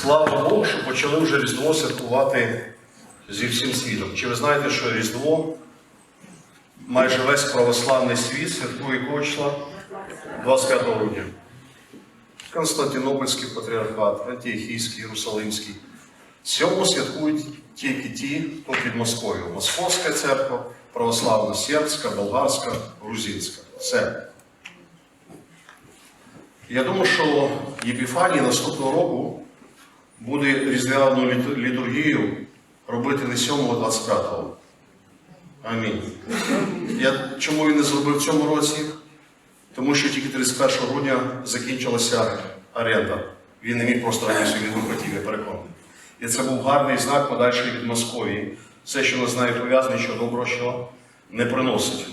Слава Богу, що почали вже Різдво святкувати зі всім світом. Чи ви знаєте, що Різдво майже весь православний світ святкує якого числа? 25 грудня. Константинопольський патріархат, Антіохійський, Єрусалимський. Цьому святкують тільки ті, хто під Москвою. Московська церква, православна сербська, болгарська, грузинська. Все. Я думаю, що Єпіфаній наступного року буде різдвяну літургію робити не 7 а 25-го. Амінь. Я, чому він не зробив в цьому році? Тому що тільки 31 грудня закінчилася оренда. Він не міг просто раніше, він не хотів, я переконаний. І це був гарний знак подальший від Московії. Все, що нас з нею пов'язане, що доброго що не приносить.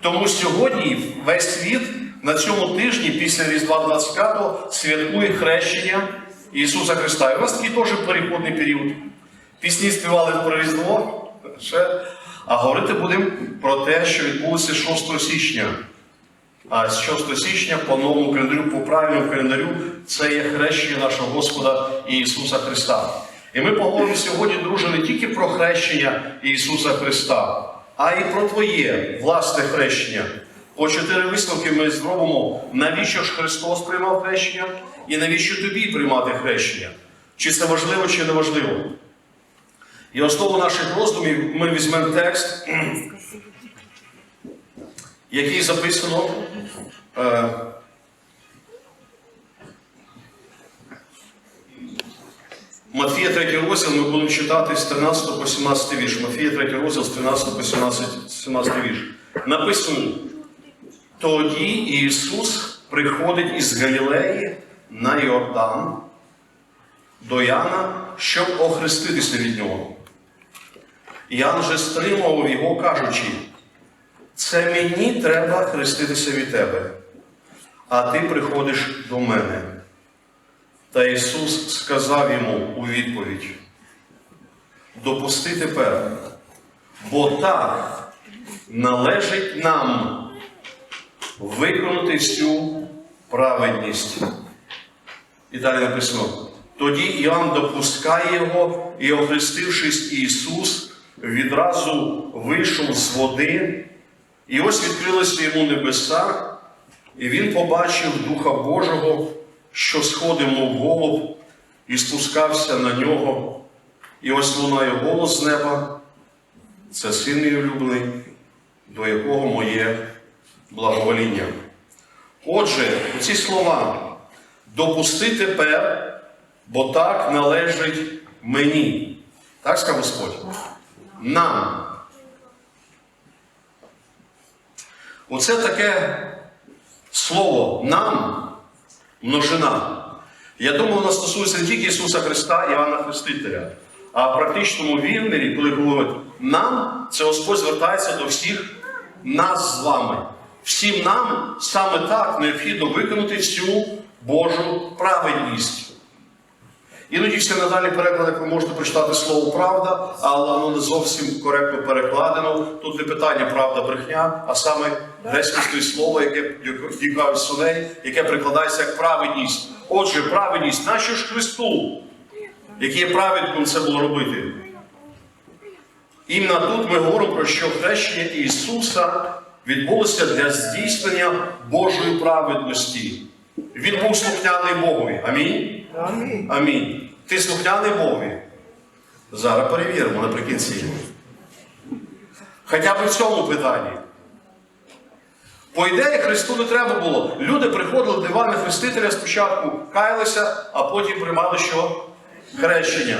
Тому сьогодні весь світ на цьому тижні після Різдва 25-го святкує хрещення Ісуса Христа. І у нас такий теж переходний період. Пісні співали про Різдво, а говорити будемо про те, що відбулося 6 січня. А з 6 січня по новому календарю, по правильному календарю, це є хрещення нашого Господа Ісуса Христа. І ми поговоримо сьогодні, друже, не тільки про хрещення Ісуса Христа, а й про твоє власне хрещення. По чотири висновки ми зробимо, навіщо ж Христос приймав хрещення і навіщо тобі приймати хрещення? Чи це важливо, чи не важливо? І основу наших роздумів ми візьмемо текст, який записано е, Матфія 3 розділ ми будемо читати з 13 по 17 вірш. Матфія 3 розділ з 13 по 17, 17 вірш. Написано, тоді Ісус приходить із Галілеї на Йордан до Яна, щоб охреститися від нього. Ян же стримував його, кажучи, це мені треба хреститися від тебе, а ти приходиш до мене. Та Ісус сказав йому у відповідь: допусти тепер, бо так належить нам виконати всю праведність. І далі написано: тоді Іоанн допускає його, і, охрестившись Ісус, відразу вийшов з води, і ось відкрилися йому небеса, і він побачив Духа Божого, що сходив, мов голуб, і спускався на нього. І ось лунає голос з неба, це син мій улюблений, до якого моє благовоління. Отже, ці слова допусти тепер, бо так належить мені. Так сказав Господь? Нам. Оце таке слово нам множина. Я думаю, воно стосується не тільки Ісуса Христа і Івана Хрестителя, а в практичному вимірі, коли говорить нам, це Господь звертається до всіх нас з вами. Всім нам саме так необхідно виконати всю Божу праведність. Іноді всі надалі перекладах ви можете прочитати слово правда, але воно не зовсім коректно перекладено. Тут не питання правда, брехня, а саме грецьке слово, яке дікавить суней, яке прикладається як праведність. Отже, праведність, нащо ж Христу, який є праведником це було робити? Іменно тут ми говоримо про що хрещення Ісуса відбулося для здійснення Божої праведності. Він був слухняний Богові. Амінь. Амінь. Амінь. Ти слухняний Богові? Зараз перевіримо наприкінці. Хоча б в цьому питанні. По ідеї Христу не треба було. Люди приходили до Івана Хрестителя спочатку каялися, а потім приймали що? Хрещення.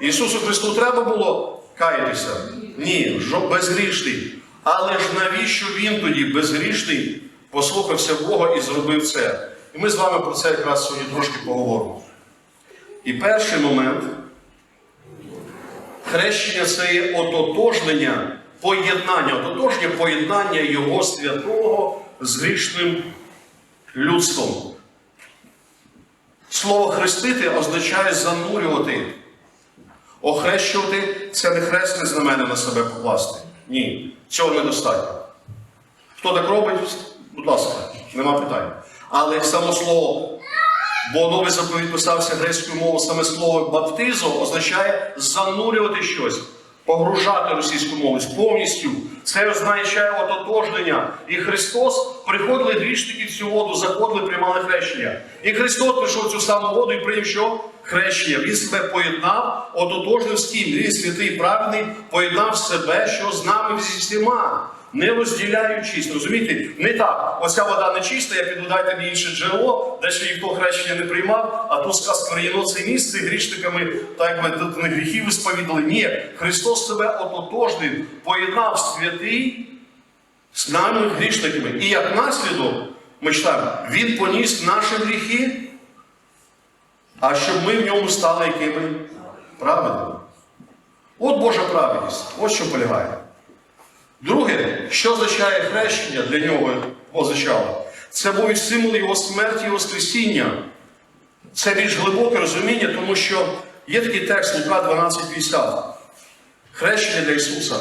Ісусу Христу треба було каятися? Ні, безгрішний. Але ж навіщо він тоді безгрішний послухався Бога і зробив це? І ми з вами про це якраз сьогодні трошки поговоримо. І перший момент хрещення це є ототожнення, поєднання, ототожнення поєднання Його святого з грішним людством. Слово хрестити означає занурювати. Охрещувати це не хресне знамення на себе покласти. Ні, цього недостатньо. Хто так робить, будь ласка, нема питань. Але само слово Бо новий заповідь писався грецькою мовою, саме слово баптизо означає занурювати щось, погружати російську мову повністю. Це означає ототожнення. І Христос приходили грішники в цю воду, заходили, приймали хрещення. І Христос прийшов цю саму воду і прийняв що? Хрещення. Він себе поєднав, ототожнив з ким? Він святий праведний, поєднав себе, що з нами всіма. Не розділяючись, розумієте, не так. Оця вода не чиста, я піду дайте мені інше джерело, де ще ніхто хрещення не приймав, а тут сказка сквернено це місце грішниками, так якби тут не гріхи висповідали. Ні, Христос себе ототожнив, поєднав святий з нами грішниками. І як наслідок, ми читаємо, Він поніс наші гріхи, а щоб ми в ньому стали якими праведними. От Божа праведність, ось що полягає. Друге, що означає хрещення для нього означало? Це був символ його смерті і Воскресіння. Це більш глибоке розуміння, тому що є такий текст Лука 12,50. Хрещення для Ісуса.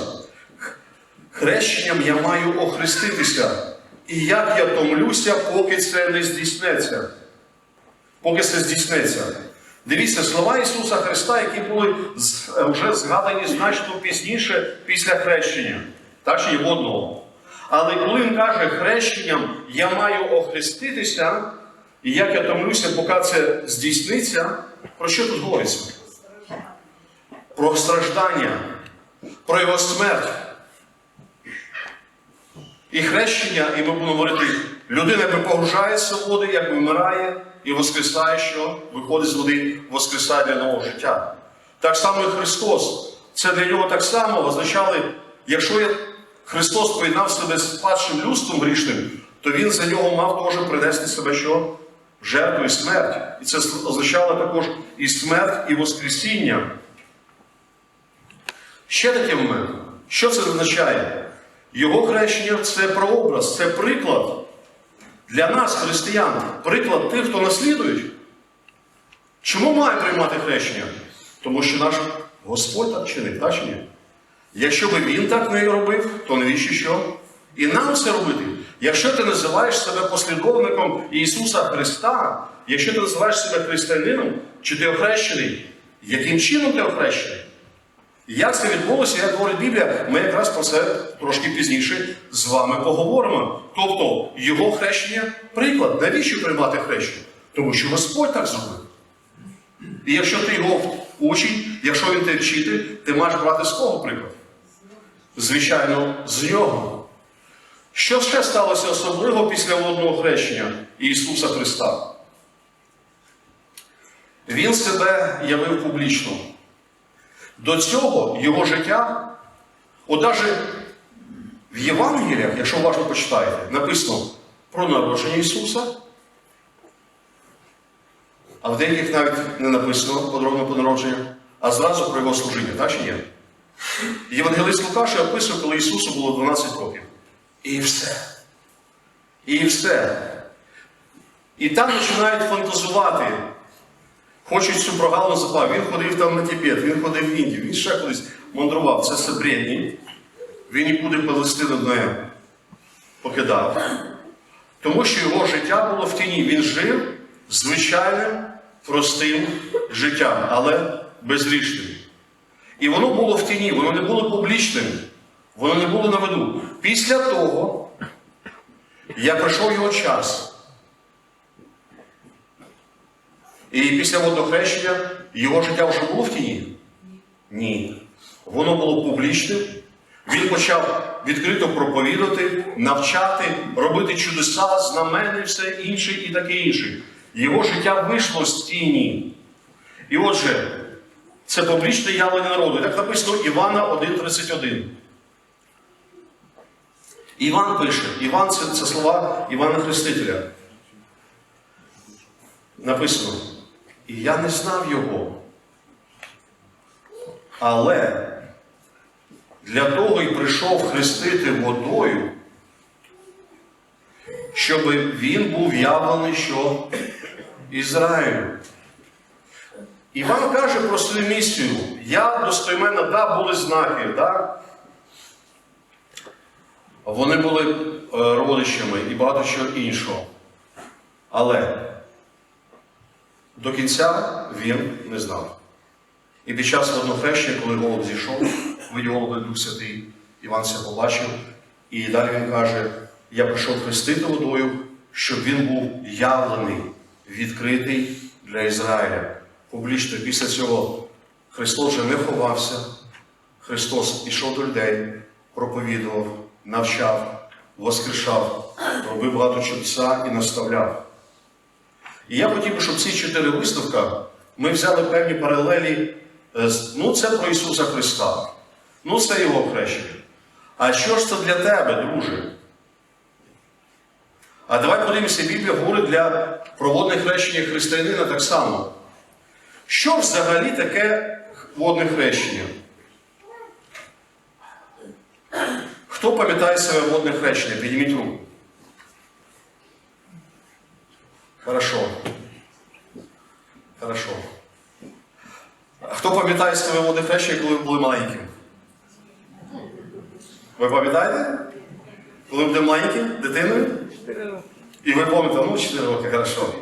Хрещенням я маю охреститися. І як я томлюся, поки це не здійснеться. Поки це здійснеться. Дивіться, слова Ісуса Христа, які були вже згадані значно пізніше після хрещення, так чи його одного. Але коли він каже, хрещенням я маю охреститися, і як я томлюся, поки це здійсниться, про що тут говориться? Про страждання, про його смерть. І хрещення, і ми будемо говорити, людина якби погружається в води, якби вмирає і воскресає, що виходить з води, воскресає для нового життя. Так само і Христос. Це для нього так само означало, якщо я- Христос поєднав себе з падшим людством грішним, то Він за нього мав теж принести себе що? Жертву і смерть. І це означало також і смерть, і Воскресіння. Ще такий момент. Що це означає? Його хрещення це прообраз, це приклад для нас, християн, приклад тих, хто наслідують. Чому має приймати хрещення? Тому що наш Господь так чинить, так чи ні? Якщо би він так не робив, то навіщо що? І нам це робити. Якщо ти називаєш себе послідовником Ісуса Христа, якщо ти називаєш себе християнином, чи ти охрещений, яким чином ти охрещений? Як це відбулося, як говорить Біблія, ми якраз про це трошки пізніше з вами поговоримо. Тобто, його хрещення приклад. Навіщо приймати хрещення? Тому що Господь так зробив. І якщо ти його учень, якщо він тебе вчитель, ти маєш брати з кого приклад? Звичайно, з нього. Що ще сталося особливо після водного хрещення Ісуса Христа? Він себе явив публічно. До цього його життя, от навіть в Євангеліях, якщо уважно почитаєте, написано про народження Ісуса, а в деяких навіть не написано подробно про народження, а зразу про його служіння, так чи ні? Євангелист Лукаш описує, коли Ісусу було 12 років. І все. І все. І там починають фантазувати. Хочуть цю прогалину запав. Він ходив там на Тибет, він ходив в Індію, він ще кудись мандрував. Це все бредні. Він нікуди Палестину не покидав. Тому що його життя було в тіні. Він жив звичайним, простим життям, але безрічним. І воно було в тіні, воно не було публічним, воно не було на виду. Після того, як пройшов його час, і після водного хрещення його життя вже було в тіні? Ні. Воно було публічним. Він почав відкрито проповідати, навчати, робити чудеса, знамени, все інше і таке інше. Його життя вийшло з тіні. І отже, це публічне явлення народу. І так написано Івана 1,31. Іван пише, Іван це, це слова Івана Хрестителя. Написано. І я не знав його. Але для того і прийшов хрестити водою, щоб він був явлений, що Ізраїлю. Іван каже про свою місію. Я достойменно, да, були знаки, да? Вони були е, родичами і багато чого іншого. Але До кінця він не знав. І під час воднохрещення, коли голуб зійшов, голуби Дух Святий, Іван це побачив. І далі він каже: я прийшов хрестити водою, щоб він був явлений, відкритий для Ізраїля. Публічно після цього Христос вже не ховався, Христос ішов до людей, проповідував, навчав, воскрешав, робив багато чудеса і наставляв. І я хотів би, щоб ці чотири виставка ми взяли певні паралелі. е, Ну, це про Ісуса Христа. Ну, це Його хрещення. А що ж це для тебе, друже? А давай подивимося, Біблія говорить для проводних хрещення християнина так само. Що взагалі таке водне хрещення? Хто пам'ятає себе водне хрещення? Підніміть руку. Хорошо. Хорошо. Хто пам'ятає себе водне хрещення, коли ви були маленьким? Ви пам'ятаєте? Коли ви були маленьким, дитиною? І ви пам'ятаєте, ну 4 роки, хорошо.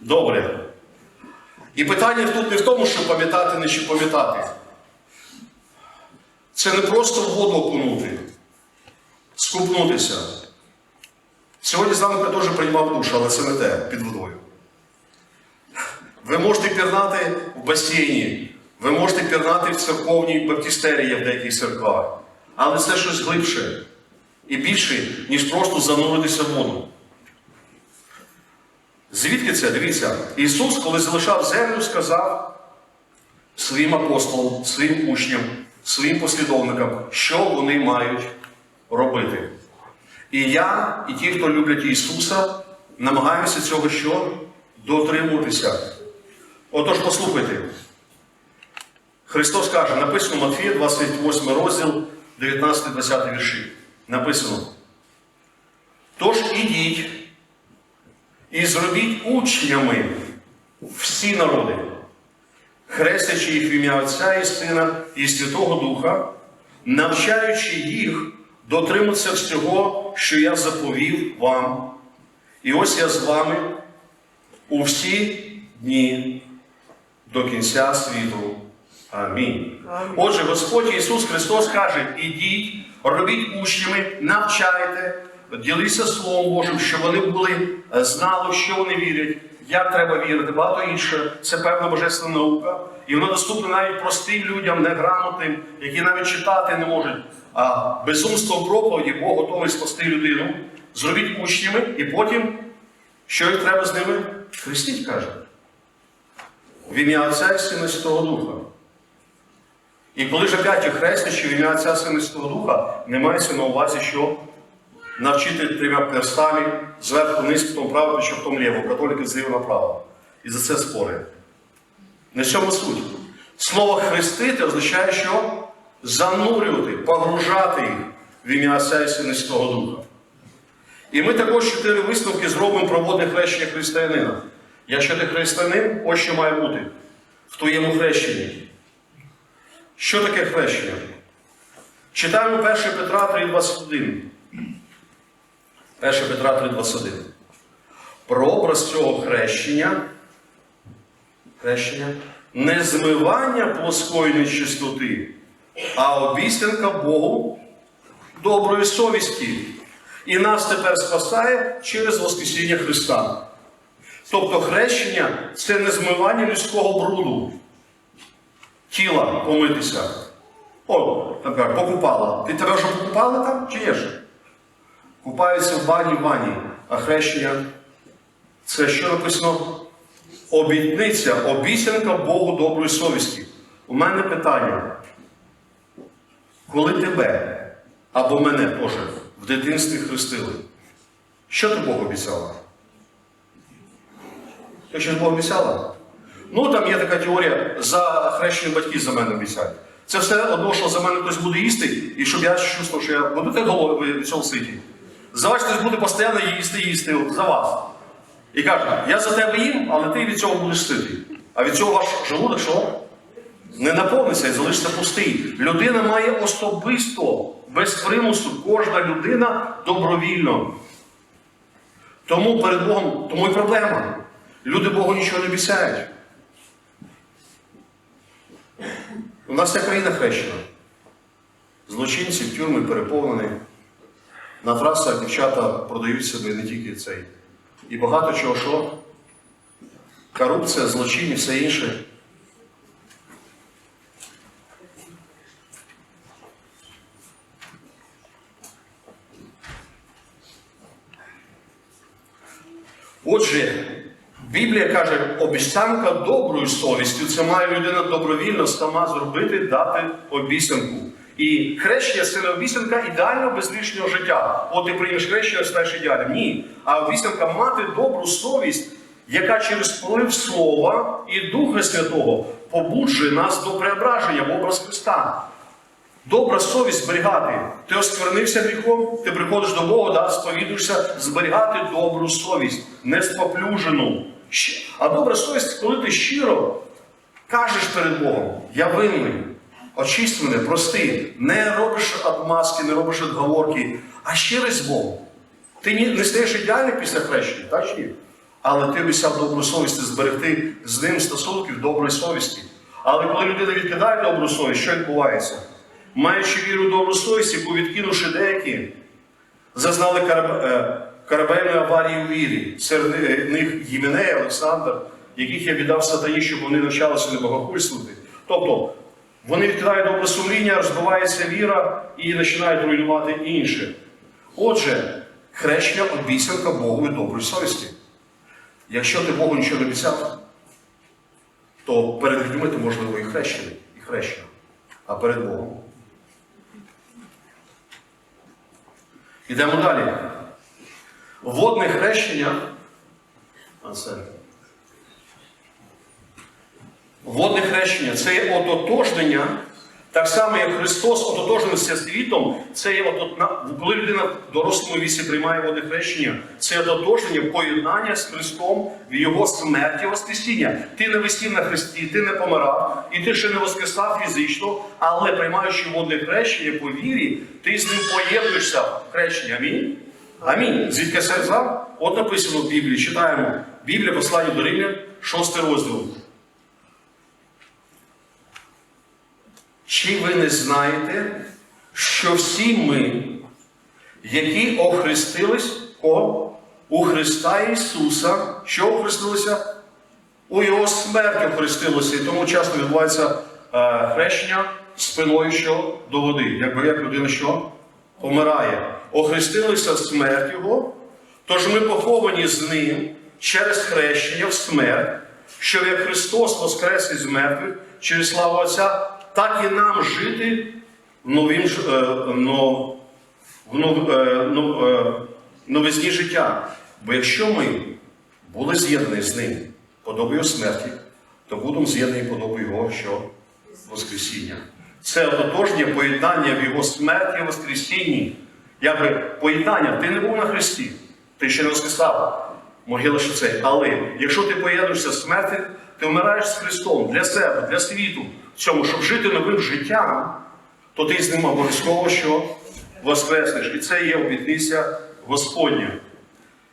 Добре. І питання тут не в тому, що пам'ятати, не що пам'ятати. Це не просто в воду окунути, скупнутися. Сьогодні з нами теж приймав душ, але це не те під водою. Ви можете пірнати в басейні, ви можете пірнати в церковній баптістерії в деяких церквах, але це щось глибше і більше, ніж просто зануритися в воду. Звідки це? Дивіться, Ісус, коли залишав землю, сказав своїм апостолам, своїм учням, своїм послідовникам, що вони мають робити. І я, і ті, хто люблять Ісуса, намагаємося цього що? Дотримуватися. Отож, послухайте. Христос каже, написано Матфія, 28 розділ, 19-20 вірші. Написано. Тож ідіть і зробіть учнями всі народи, хрестячи їх в ім'я Отця і Сина і Святого Духа, навчаючи їх дотриматися всього, що я заповів вам. І ось я з вами у всі дні до кінця світу. Амінь. Отже, Господь Ісус Христос каже: ідіть, робіть учнями, навчайте, ділися Словом Божим, щоб вони були, е, знали, що вони вірять, як треба вірити, багато інше. Це певна божественна наука. І воно доступне навіть простим людям, неграмотним, які навіть читати не можуть. А безумством проповіді Бог готовий спасти людину. Зробіть учнями, і потім, що їх треба з ними? Хрестіть, каже. В ім'я Отця і Сина Святого Духа. І коли ж опять хрестячи в ім'я Отця Сина Святого Духа, не мається на увазі, що навчити трьома перстами зверху вниз, потім право, що потім ліво, католики зліва направо. І за це спори. В цьому суть. Слово хрестити означає, що занурювати, погружати їх в ім'я Отця і Сина Духа. І ми також чотири висновки зробимо про водне хрещення християнина. Якщо ти християнин, ось що має бути в твоєму хрещенні. Що таке хрещення? Читаємо 1 Петра 3,21. 1 Петра 3,21. Прообраз цього хрещення, хрещення не змивання плоскої нечистоти, а обіцянка Богу доброї совісті. І нас тепер спасає через Воскресіння Христа. Тобто хрещення це не змивання людського бруду, тіла помитися. О, тепер покупала. Ти тебе вже покупали там чи є ще? Купаються в бані в бані, а хрещення це що написано? Обітниця, обіцянка Богу доброї совісті. У мене питання. Коли тебе або мене теж в дитинстві хрестили, що ти Богу обіцяла? Ти щось Богу обіцяла? Ну, там є така теорія, за хрещені батьки за мене обіцяють. Це все одно, що за мене хтось буде їсти, і щоб я чувствував, що я буду так головою в цьому ситі. За вас хтось буде постійно їсти, їсти за вас. І каже, я за тебе їм, але ти від цього будеш ситий. А від цього ваш желудок що? Не наповниться і залишиться пустий. Людина має особисто, без примусу, кожна людина добровільно. Тому перед Богом, тому і проблема. Люди Богу нічого не обіцяють. У нас вся країна хрещена. Злочинці в тюрми переповнені. На трасах дівчата продають себе не тільки цей. І багато чого що. Корупція, злочин і все інше. Отже, Біблія каже, обіцянка доброю совістю це має людина добровільно сама зробити, дати обіцянку. І хрещення це не обіцянка ідеального безгрішного життя. От ти приймеш хрещення, стаєш ідеальним. Ні. А обіцянка мати добру совість, яка через вплив Слова і Духа Святого побуджує нас до преображення в образ Христа. Добра совість зберігати. Ти осквернився гріхом, ти приходиш до Бога, да, сповідуєшся, зберігати добру совість, не споплюжену. А добра совість, коли ти щиро кажеш перед Богом, я винний, очисть мене, прости, не робиш отмазки, не робиш отговорки, а щирість з Богом. Ти не стаєш ідеальним після хрещення, так чи? Але ти обіцяв добру совість зберегти з ним стосунків доброї совісті. Але коли людина відкидає добру совість, що відбувається? Маючи віру в добру совість, яку відкинувши деякі, зазнали караб- е, корабельної аварії у вірі. Серед е, них Єменей, Олександр, яких я віддав сатані, щоб вони навчалися не богохульствувати. Тобто вони відкидають добре сумління, розбивається віра і починають руйнувати інше. Отже, хрещення обіцянка Богу і доброї совісті. Якщо ти Богу нічого не обіцяв, то перед людьми ти, можливо, і хрещений, і хрещена, а перед Богом. Ідемо далі. Водне хрещення. А це. Водне хрещення це є ототожнення, так само, як Христос ототожнився світом, це є отот... на- коли людина в дорослому віці приймає водне хрещення, це ототожнення, поєднання з Христом в Його смерті Воскресіння. Ти не висів на Христі, ти не помирав, і ти ще не воскресав фізично, але приймаючи водне хрещення по вірі, ти з ним поєднуєшся в хрещенні. Амінь. Амінь. Звідки це взяв? От написано в Біблії. Читаємо. Біблія послання до Римлян, 6 розділ. Чи ви не знаєте, що всі ми, які охрестились кого? у Христа Ісуса, що охрестилися? У Його смерть охрестилося. І тому часто відбувається е, хрещення спиною що до води. Якби як людина що? Помирає. Охрестилися смерть Його, тож ми поховані з ним через хрещення в смерть, що як Христос воскрес із мертвих через славу Отця, так і нам жити новім ж- е, в нов- е, но- е, новизні життя. Бо якщо ми були з'єднані з ним подобою смерті, то будемо з'єднані подобою Його що? Воскресіння. Це ототожнє поєднання в Його смерті і Воскресінні. Якби поєднання, ти не був на Христі, ти ще не воскресав. Могила що це. Але якщо ти поєднуєшся з смерті, ти вмираєш з Христом для себе, для світу, цьому, щоб жити новим життям, то ти з ним обов'язково що воскреснеш. І це є обітниця Господня.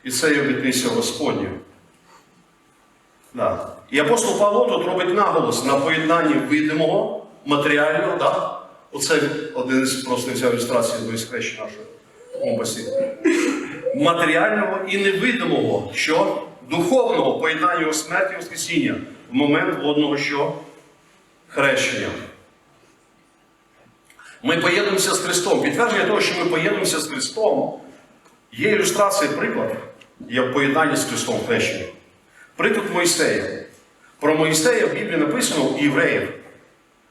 І це є обітниця Господня. Да. І апостол Павло тут робить наголос на поєднанні видимого, матеріального, да? Оце один із просто взяв ілюстрації до схрещення нашої компасі. Матеріального і невидимого, що духовного поєднання його смерті і Воскресіння в момент водного що? Хрещення. Ми поєднуємося з Христом. Підтвердження того, що ми поєднуємося з Христом, є ілюстрація, приклад, є в поєднанні з Христом хрещення. Приклад Моїсея. Про Моїсея в Біблії написано у євреїв,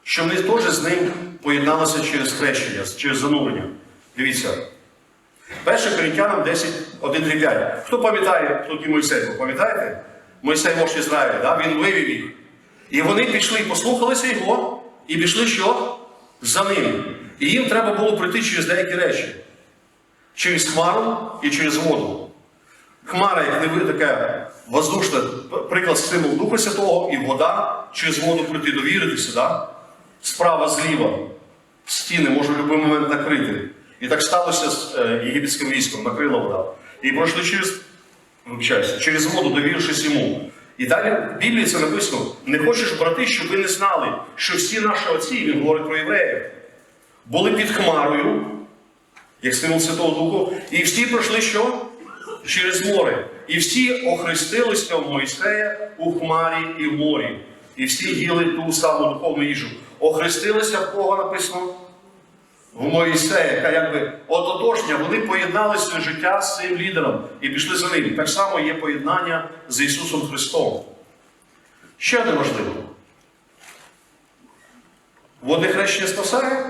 що вони теж з ним поєдналися через хрещення, через занурення. Дивіться. 1 Коринтянам 10, 1, 3, 5. Хто пам'ятає, хто такий Мойсей? Пам'ятаєте? Мойсей вождь Ізраїля, да? він вивів їх. І вони пішли, послухалися його, і пішли що? За ним. І їм треба було пройти через деякі речі. Через хмару і через воду. Хмара, як не ви, така воздушна, приклад символ Духа Святого, і вода через воду пройти, довіритися, да? справа зліва. Стіни може в будь-який момент накрити. І так сталося з е, єгипетським військом, накрила вода. І пройшли через, через воду, довірившись йому. І далі в Біблії це написано: не хочеш, брати, щоб ви не знали, що всі наші отці, він говорить про євреїв, були під хмарою, як символ Святого Духу, і всі пройшли що? Через море. І всі охрестилися в Мойсея у хмарі і в морі. І всі їли ту саму духовну їжу. Охрестилися в кого написано? В Моїсея, яка якби ототожня, вони поєднали своє життя з цим лідером і пішли за ним. Так само є поєднання з Ісусом Христом. Ще одне важливо. Водне хрещення спасає?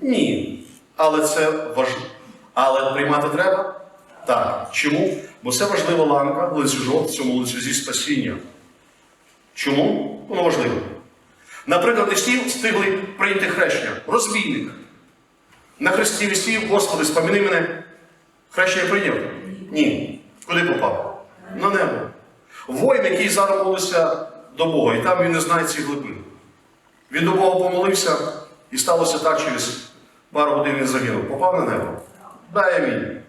Ні. Але це важливо. Але приймати треба? Так. Чому? Бо це важлива ланка, ланцюжок в цьому ланцюзі спасіння. Чому? Воно важливо. Наприклад, не всі встигли прийняти хрещення. Розбійник. На хресті висів, Господи, споміни мене. Хрещення прийняв? Ні. Куди попав? На небо. Воїн, який зараз молився до Бога, і там він не знає ці глибини. Він до Бога помолився, і сталося так через пару годин він загинув. Попав на небо. Дай амінь.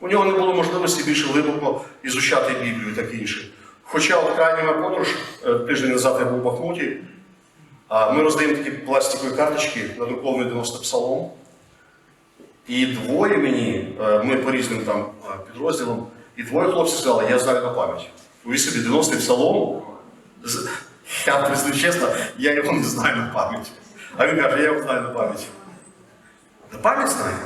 У нього не було можливості більше глибоко ізучати Біблію і таке інше. Хоча от крайня подорож, е, тиждень назад я був у Бахмуті, ми роздаємо такі пластикові карточки, надруковані 90 псалом. І двоє мені, е, ми по різним там е, підрозділам, і двоє хлопців сказали, я знаю на пам'ять. Ви собі 90-й псалом. Я признаю чесно, я його не знаю на пам'ять. А він каже, я його знаю на пам'ять. На пам'ять знаю.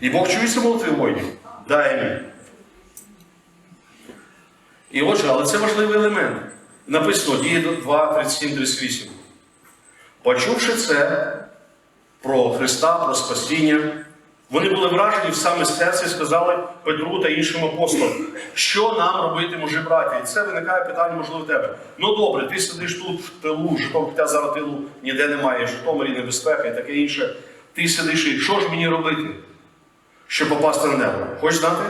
І Бог чується молитви воїнів. Дай амінь. І отже, але це важливий елемент. Написано діє 2, 37, 38. Почувши це про Христа, про спасіння, вони були вражені в саме серце і сказали Петру та іншим апостолам, що нам робити, мужі браті? І це виникає питання, можливо, в тебе. Ну добре, ти сидиш тут в тилу, Житомир зараз тилу ніде немає, Житомирі небезпека і таке інше. Ти сидиш і що ж мені робити, щоб попасти на небо? Хочеш знати?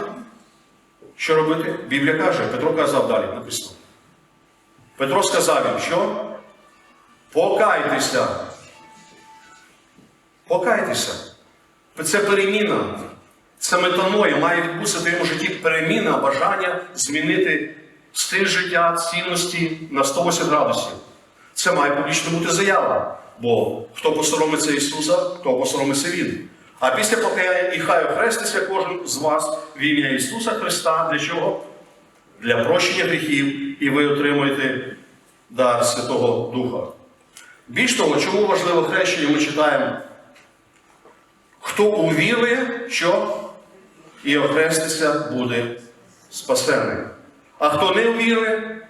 Що робити? Біблія каже, Петро казав далі, написано. Петро сказав їм, що? Покайтеся. Покайтеся. Це переміна. Це метаноя. Має відбутися в твоєму житті переміна, бажання змінити стиль життя, цінності на 180 градусів. Це має публічно бути заява. Бо хто посоромиться Ісуса, хто посоромиться Він. А після покаяння і хай охреститься кожен з вас в ім'я Ісуса Христа. Для чого? Для прощення гріхів, і ви отримуєте дар Святого Духа. Більш того, чому важливо хрещення, ми читаємо, хто увірує, що і охреститься буде спасений. А хто не увірує,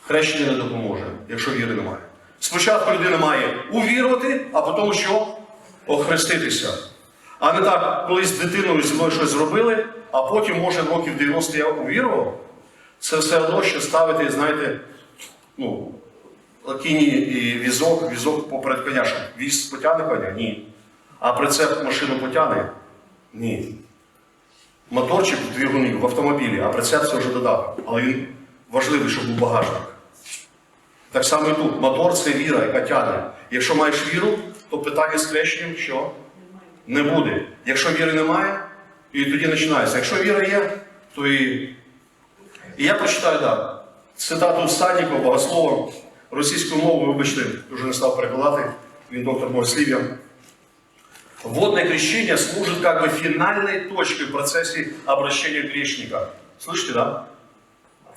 хрещення не допоможе, якщо віри немає. Спочатку людина має увірувати, а потім що? Охреститися. А не так, колись з дитиною зі мною щось зробили, а потім, може, років 90 я увірував. Це все одно, що ставити, знаєте, ну, кіні і візок, візок поперед коня. Віз потягне коня? Ні. А прицеп машину потягне? Ні. Моторчик в двигуні в автомобілі, а прицеп це вже додаток. Але він важливий, щоб був багажник. Так само і тут. Мотор це віра, яка тягне. Якщо маєш віру, то питання з хрещенням що? Не буде. Якщо віри немає, і тоді починається. Якщо віра є, то і. І я прочитаю так. Цитату Стаднікова, богослова, російською мовою, вибачте, вже не став перекладати, він доктор богослів'я. Водное крещение служит как бы финальной точкой в процессе обращения грешника. Слышите, да?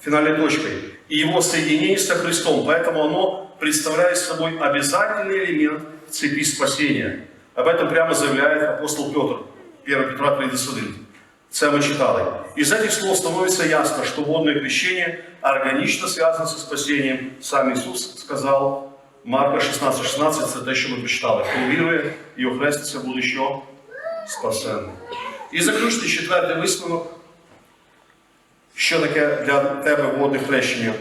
Финальной точкой. И его соединение со Христом. Поэтому оно представляет собой обязательный элемент цепи спасения. Об этом прямо заявляет апостол Петр, 1 Петра 31. Це ми читали. Из этих слов становится ясно, что водное крещение органично связано со спасением. Сам Иисус сказал, Марка 16, 16, це те, що ми прочитали. Хто вірує і охреститься, буде що? Спасенний. І заключний четвертий висновок. Що таке для тебе водне хрещення?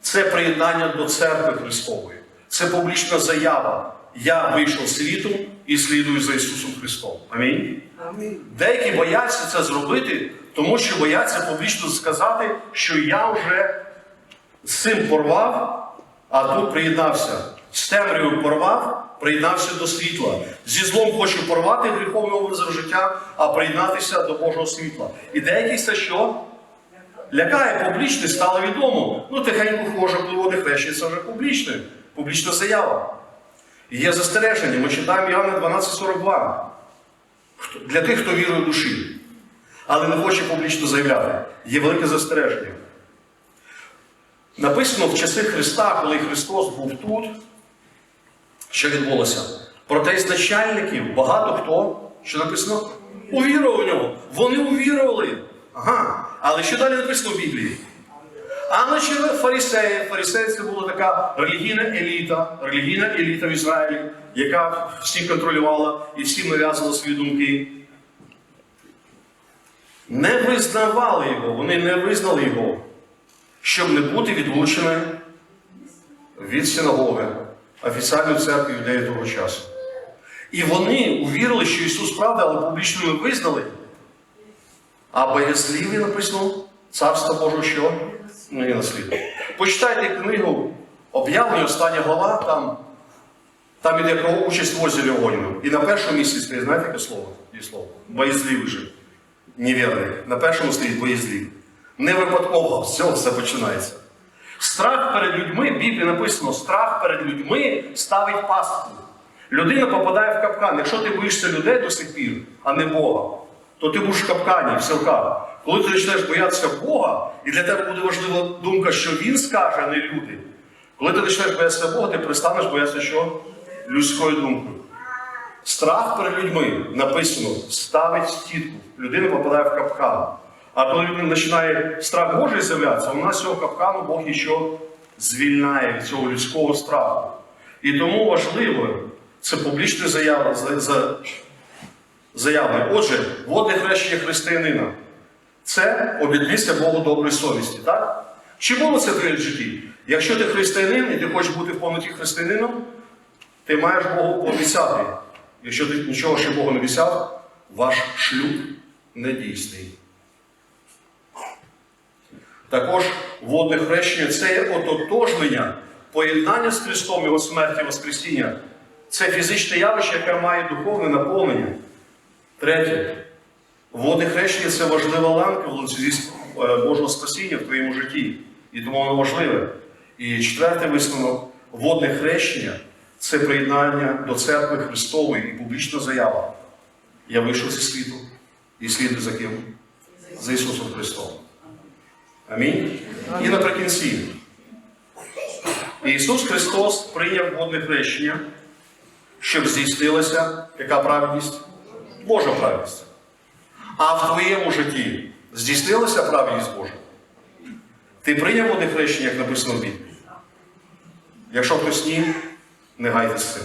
Це приєднання до церкви Христової. Це публічна заява. Я вийшов з світу і слідую за Ісусом Христом. Амінь. Деякі бояться це зробити, тому що бояться публічно сказати, що я вже з цим порвав, а тут приєднався. З темрявою порвав, приєднався до світла. Зі злом хочу порвати гріховний образ життя, а приєднатися до Божого світла. І деякі це що? лякає публічність, стало відомо. Ну, тихенько хоже, коли води хрещення, вже публічне, публічна заява. І є застереження, ми читаємо Іоанна 12,42. Для тих, хто вірує в душі, але не хоче публічно заявляти. Є велике застереження. Написано в часи Христа, коли Христос був тут, що відбулося? Проте із начальників багато хто, що написано, увірував у нього. Вони увірували. Ага. Але що далі написано в Біблії? А почали фарисеї. Фарисеї це була така релігійна еліта, релігійна еліта в Ізраїлі, яка всіх контролювала і всім нав'язувала свої думки. Не визнавали його, вони не визнали його, щоб не бути відлученими від синагоги, офіціальної церкви юдеї того часу. І вони увірили, що Ісус правда, але публічно не визнали. А боязливі написано Царство Боже що? Не наслідує. Почитайте книгу Об'явлення, остання глава, там, там іде про участь в озері Огоньному. І на першому місці стоїть, знаєте таке слово? Є слово. Боязливий же. Невірний. На першому стоїть боязливий. Не випадково, цього все починається. Страх перед людьми, в Біблії написано, страх перед людьми ставить пастку. Людина попадає в капкан. Якщо ти боїшся людей до сих пір, а не Бога, то ти будеш в капкані, в силках. Коли ти почнеш боятися Бога, і для тебе буде важлива думка, що Він скаже, а не люди. Коли ти почнеш боятися Бога, ти перестанеш боятися що? Людською думкою. Страх перед людьми написано, ставить стітку. Людина попадає в капкан. А коли людина починає страх Божий з'являтися, у нас цього капкану Бог іще звільняє від цього людського страху. І тому важливо це публічна заява, за, за, заява. Отже, водне хрещення християнина це обіднися Богу доброї совісті, так? Чи було це в твоєму житті? Якщо ти християнин і ти хочеш бути в повноті християнином, ти маєш Богу пообіцяти. Якщо ти нічого ще Богу не обіцяв, ваш шлюб недійсний. Також водне хрещення це є ототожнення, поєднання з Христом, Його смерті Воскресіння. Це фізичне явище, яке має духовне наповнення. Третє. Водне хрещення це важлива ланка в ланцюзі е, Божого спасіння в твоєму житті. І тому воно важливе. І четвертий висновок водне хрещення це приєднання до церкви Христової і публічна заява. Я вийшов зі світу і слідую за ким? За Ісусом Христом. Амінь. І наприкінці. Ісус Христос прийняв водне хрещення, щоб здійснилася яка праведність? Божа праведність. А в твоєму житті здійснилася праведність Божа? Ти прийняв водне хрещення, як написано в Біблії? Якщо хтось ні, не гайте цим.